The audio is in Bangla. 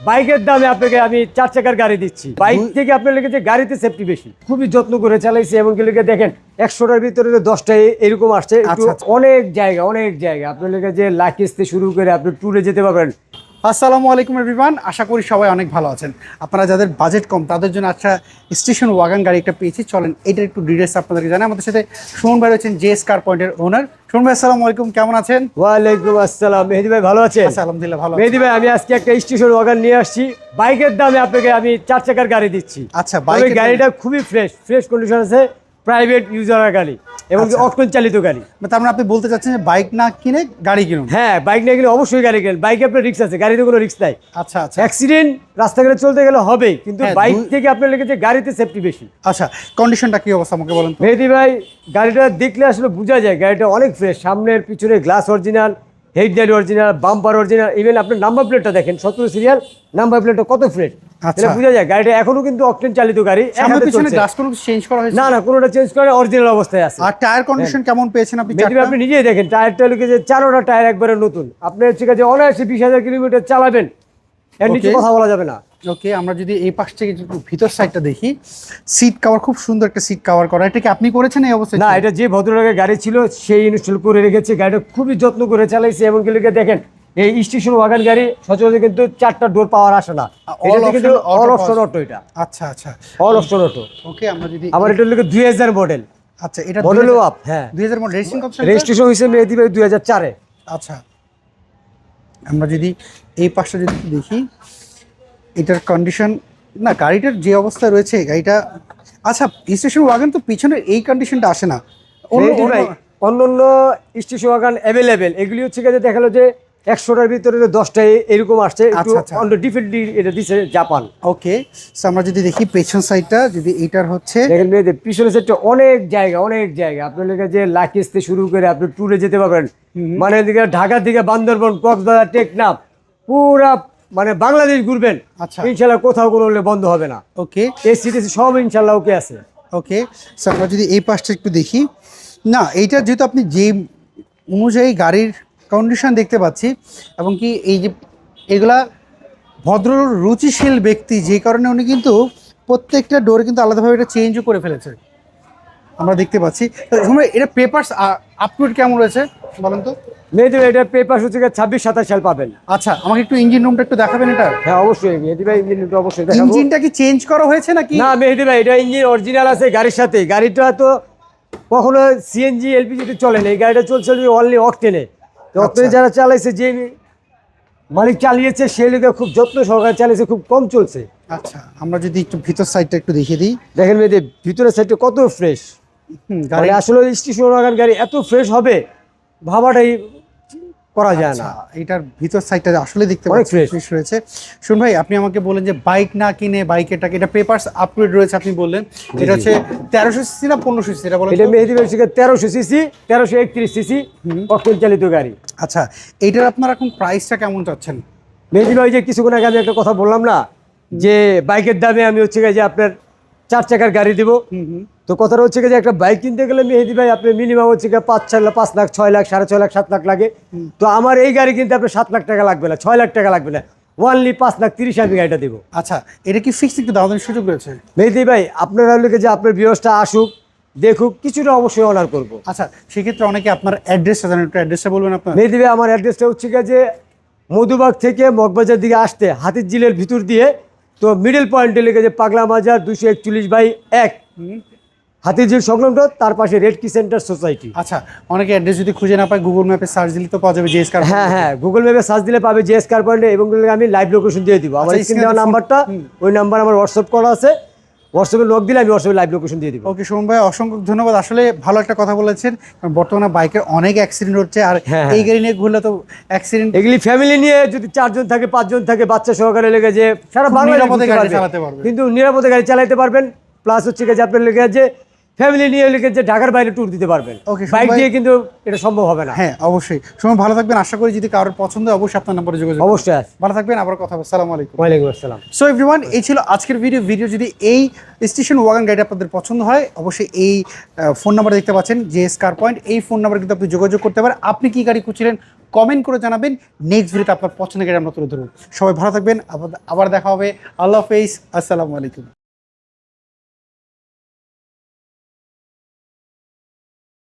বাইকের দামে আপনাকে আমি চার চাকার গাড়ি দিচ্ছি। বাইক থেকে আপনার লেগেছে গাড়িতে সেফটি বেশি খুবই যত্ন করে চালাইছি এবং কি লেগে দেখেন একশোটার ভিতরে দশটায় এরকম আসছে। আচ্ছা, আচ্ছা। অনেক জায়গা অনেক জায়গা। আপনার লেগে যে লাকিজতে শুরু করে আপনি ট্যুরে যেতে পারবেন। আসসালামু আলাইকুম এভরিওয়ান আশা করি সবাই অনেক ভালো আছেন। আপনারা যাদের বাজেট কম তাদের জন্য আচ্ছা স্টেশন ওয়াগান গাড়ি একটা পেয়েছি। চলেন এটার একটু ডিটেলস আপনাদেরকে জানাই। আমাদের সাথে সুমন ভাই রয়েছেন জেএস কার পয়েন্টের ওনার সুমন ভাই আসসালামু আলাইকুম কেমন আছেন? ওয়ালাইকুম আসসালাম। মেহেদি ভাই ভালো আছেন? আচ্ছা আলহামদুলিল্লাহ ভালো। মেহেদি ভাই আমি আজকে একটা স্টেশন ওয়াগান নিয়ে আসছি। বাইকের দামে আপনাকে আমি চার চাকার গাড়ি দিচ্ছি। আচ্ছা, তবে বাইকের গাড়িটা খুবই ফ্রেশ ফ্রেশ কন্ডিশন আছে। প্রাইভেট ইউজার গাড়ি এবং আচ্ছা। চালিত গাড়ি। তার মানে আপনি বলতে চাচ্ছেন যে বাইক না কিনে গাড়ি কিনুন? হ্যাঁ বাইক না গেলে অবশ্যই গাড়ি কেন বাইকে আপনার রিক্স আছে গাড়িতে কোনো রিক্স নাই। আচ্ছা আচ্ছা। অ্যাক্সিডেন্ট রাস্তা রাস্তাঘাটে চলতে গেলে হবে কিন্তু হ্যাঁ, বাইক থেকে আপনার লেগেছে গাড়িতে সেফটি বেশি। আচ্ছা কন্ডিশনটা কি অবস্থা আমাকে বলেন মেহেদি ভাই গাড়িটা দেখলে আসলে বোঝা যায় গাড়িটা অনেক ফ্রেশ সামনের পিছনে glass original headlight original bumper original even আপনার নাম্বার প্লেটটা দেখেন সতেরো সিরিয়াল নাম্বার প্লেটটা কত ফ্রেশ। এটা বোঝা যায় গাড়িটা এখনও কিন্তু অকটেন চালিত গাড়ি সামনে পিছনে চলছে। গ্লাসগুলো চেঞ্জ করা হয়েছে? না না কোনোটা চেঞ্জ করে অরিজিনাল অবস্থায় আছে। আর টায়ার কন্ডিশন কেমন পেয়েছেন আপনি চারটা? আপনি নিজেই দেখেন টায়ারটা লিখে যে চারোটা টায়ার একবারে নতুন। আপনি হচ্ছে যে অনায়াসে বিশ হাজার কিলোমিটার চালাবেন এর নিচে কথা বলা যাবে না। ওকে আমরা যদি এই পাশ থেকে একটু ভিতর সাইডটা দেখি সিট কভার খুব সুন্দর একটা সিট কভার করা। এটা কি আপনি করেছেন এই অবস্থায়? না এটা যে ভদ্রলোকের গাড়ি ছিল সেই ইনস্টল করে রেখেছে। গাড়িটা খুবই যত্ন করে চালাইছে এবং কি দেখেন এই স্টেশন ওয়াগান গাড়ি সচরাচর কিন্তু চারটা ডোর পাওয়ার আসে না। কিন্তু অল অপশন অটো এটা। আচ্ছা আচ্ছা। অল অপশন অটো ওকে আমরা যদি আমার এটা দুই হাজার মডেল আচ্ছা এটা মডেলও আপ হ্যাঁ। দুই হাজার মডেল রেজিস্ট্রেশন কত রেজিস্ট্রেশন হয়েছে মেহেদি ভাই দুই হাজার চারে। আচ্ছা। আমরা যদি এই পাশটা যদি দেখি এটার কন্ডিশন না গাড়িটার যে অবস্থায় রয়েছে গাড়িটা আচ্ছা স্টেশন ওয়াগন তো পিছনের এই কন্ডিশনটা আসে না। অন্য অন্য স্টেশন ওয়াগান অ্যাভেলেবেল এগুলি হচ্ছে গিয়ে দেখাল যে একশোটার ভিতরে দশটা এরকম আসছে একটু আচ্ছা, আচ্ছা। ডিফারেন্টলি এটা দিছে জাপান ওকে আমরা যদি দেখি পেছন সাইডটা যদি এইটার হচ্ছে দেখেন মেয়েদের পিছনে অনেক জায়গা অনেক জায়গা। আপনার যে লাকিসতে শুরু করে আপনি ট্যুরে যেতে পারবেন। মানে এদিকে ঢাকার দিকে বান্দরবন কক্সবাজার টেকনাফ পুরা মানে বাংলাদেশ ঘুরবেন। আচ্ছা। ইনশাল্লাহ কোথাও কোনো বন্ধ হবে না। ওকে এই সিটি সব ইনশাল্লাহ ওকে আছে। ওকে আমরা যদি এই পাশটা একটু দেখি। না এইটা যেহেতু আপনি যে অনুযায়ী গাড়ির কন্ডিশন দেখতে পাচ্ছি এবং কি এই যে এগুলা ভদ্র রুচিশীল ব্যক্তি যে কারণে উনি কিন্তু প্রত্যেকটা ডোর কিন্তু আলাদাভাবে এটা চেঞ্জও করে ফেলেছে। আমরা দেখতে পাচ্ছি। এটা পেপারস আপলোড কেমন রয়েছে বলেন তো? মেয়েদের এটা পেপার হচ্ছে ছাব্বিশ সাতাশ সাল পাবেন। আচ্ছা আমাকে একটু ইঞ্জিন রুমটা একটু দেখাবেন এটা? হ্যাঁ অবশ্যই মেহেদি ভাই ইঞ্জিনটা অবশ্যই দেখাবো। ইঞ্জিনটা কি চেঞ্জ করা হয়েছে নাকি? না মেহেদি ভাই এটা ইঞ্জিন অরিজিনাল আছে গাড়ির সাথে। গাড়িটা তো কখনো সিএনজি এলপিজিতে চলে না। এই গাড়িটা চলছে অনলি অকটেনে অকটেনে আচ্ছা। যারা চালাইছে যে মালিক চালিয়েছে সেই লোকে খুব যত্ন সহকারে চালিয়েছে খুব কম চলছে। আচ্ছা আমরা যদি একটু ভিতর সাইডটা একটু দেখিয়ে দিই। দেখেন মেয়েদের ভিতরের সাইডটা কত ফ্রেশ গাড়ি আসলে স্টেশন গাড়ি এত ফ্রেশ হবে ভাবাটাই করা যায় না। আচ্ছা, এটার ভিতর সাইডটা আসলে দেখতে ফ্রেশ রয়েছে। শুন ভাই আপনি আমাকে বলেন যে বাইক না কিনে বাইকেরটাকে এটা পেপারস আপগ্রেড রয়েছে আপনি বললেন। এটা হচ্ছে তেরোশো সিসি না পনেরোশো সিসি এটা বলেন এটা? মেহেদি ভাই তেরোশো সিসি তেরোশো একত্রিশ সিসি অকটেন চালিত গাড়ি। আচ্ছা এইটার আপনার এখন প্রাইসটা কেমন চাচ্ছেন? মেহেদি ভাই যে কিছুক্ষণ আগে আমি একটা কথা বললাম না যে বাইকের দামে আমি হচ্ছে গিয়ে যে আপনার চার চাকার গাড়ি দিব। তো কথাটা হচ্ছে যে একটা বাইক কিনতে গেলে মেহেদি ভাই আপনি মিনিমাম হচ্ছে পাঁচ ছয় লাখ পাঁচ লাখ ছয় লাখ সাড়ে ছয় লাখ সাত লাখ লাগে। তো আমার এই গাড়ি কিনতে আপনার সাত লাখ টাকা লাগবে না ছয় লাখ টাকা লাগবে না। ওয়ানলি পাঁচ লাখ তিরিশ আমি গাড়িটা দেবো। আচ্ছা এটা কি ফিক্সড একটু দামের সুযোগ রয়েছে? মেহেদি ভাই আপনারা যে আপনার বিরসটা আসুক দেখুক কিছুটা অবশ্যই অনার করব। আচ্ছা সেক্ষেত্রে অনেকে আপনার অ্যাড্রেসটা জানেন একটু অ্যাড্রেসটা বলবেন আপনার? মেহেদি ভাই আমার অ্যাড্রেসটা হচ্ছে যে মধুবাগ থেকে মগবাজার দিকে আসতে হাতির জিলের ভিতর দিয়ে তো মিডল পয়েন্টে লেগে যে পাগলা বাজার দুশো একচল্লিশ বাই এক। হাতির ঝিল সংলগ্ন তার পাশে রেড কি সেন্টার সোসাইটি। আচ্ছা অনেকে অ্যাড্রেস যদি খুঁজে না পায় গুগল ম্যাপে সার্চ দিলে তো পাওয়া যাবে জিএস কার হ্যাঁ হ্যাঁ গুগল ম্যাপে সার্চ দিলে পাবে জিএস কার পয়েন্টে এবং আমি লাইভ লোকেশন দিয়ে দিব। আমার আচ্ছা, স্ক্রিন দেওয়া নাম্বারটা ওই নাম্বার আমার হোয়াটসঅ্যাপ করা আছে। হোয়াটসঅ্যাপে লক দিলে আমি হোয়াটসঅ্যাপে লাইভ লোকেশন দিয়ে দিব। ওকে সোম ভাই অসংখ্য ধন্যবাদ। আসলে ভালো একটা কথা বলেছেন কারণ বর্তমানে বাইকের অনেক অ্যাক্সিডেন্ট হচ্ছে আর হ্যাঁ, এই গাড়ি নিয়ে ঘুরলে তো অ্যাক্সিডেন্ট এগুলি ফ্যামিলি নিয়ে যদি চারজন থাকে পাঁচজন থাকে বাচ্চা সহকারে লেগে যে সারা নিরাপদে গাড়ি চালাতে পারবে। কিন্তু নিরাপদে গাড়ি চালাতে পারবেন প্লাস হচ্ছে গিয়ে যে আপনার লেগে যে ফ্যামিলি নিয়ে এলে যে ঢাকার বাইরে ট্যুর দিতে পারবেন। Okay, বাইক দিয়ে কিন্তু এটা সম্ভব হবে না। হ্যাঁ অবশ্যই। সময় ভালো থাকবেন। আশা করি যদি কারোর পছন্দ হয় অবশ্যই আপনার নাম্বারে যোগাযোগ অবশ্যই আছে। ভালো থাকবেন আবার কথা হবে। সালাম আলাইকুম। ওয়ালাইকুম আসসালাম। সো এভরিওয়ান এই ছিল আজকের ভিডিও ভিডিও যদি এই স্টেশন ওয়াগান গাইড আপনাদের পছন্দ হয় অবশ্যই এই ফোন নাম্বার দেখতে পাচ্ছেন যে স্কার পয়েন্ট এই ফোন নাম্বার কিন্তু আপনি যোগাযোগ করতে পারেন। আপনি কি গাড়ি খুঁজছিলেন কমেন্ট করে জানাবেন। নেক্সট ভিডিওতে আপনার পছন্দের গাড়ি আমরা তুলে ধরবো। সবাই ভালো থাকবেন। আবার আবার দেখা হবে। আল্লাহ হাফেজ। আসসালামু আলাইকুম।